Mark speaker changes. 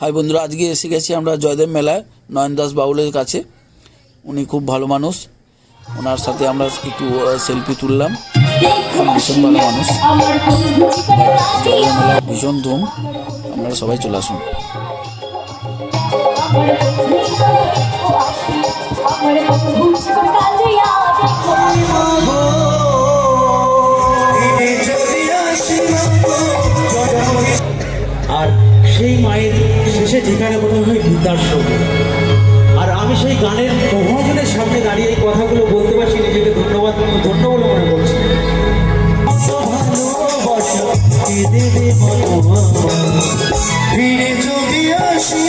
Speaker 1: High বন্ধুরা, আজকে এসে গেছি আমরা জয়দেব মেলায় নয়ন দাস বাউলের কাছে। উনি খুব ভালো মানুষ। ওনার সাথে আমরা একটু সেলফি তুললাম। ভীষণ ভালো মানুষ। জয়দেব মেলা ভীষণ ধুম। আপনারা সবাই চলে আসুন।
Speaker 2: আর সেই মায়ের শেষে ঠিকানা মনে হয় বৃদ্ধাশ্রম আর আমি সেই গানের মহাজনের সামনে দাঁড়িয়ে এই কথাগুলো বলতে পারছি, নিজেকে ধন্যবাদ ধন্য বলে মনে করছি।
Speaker 3: ফিরে যদি আসি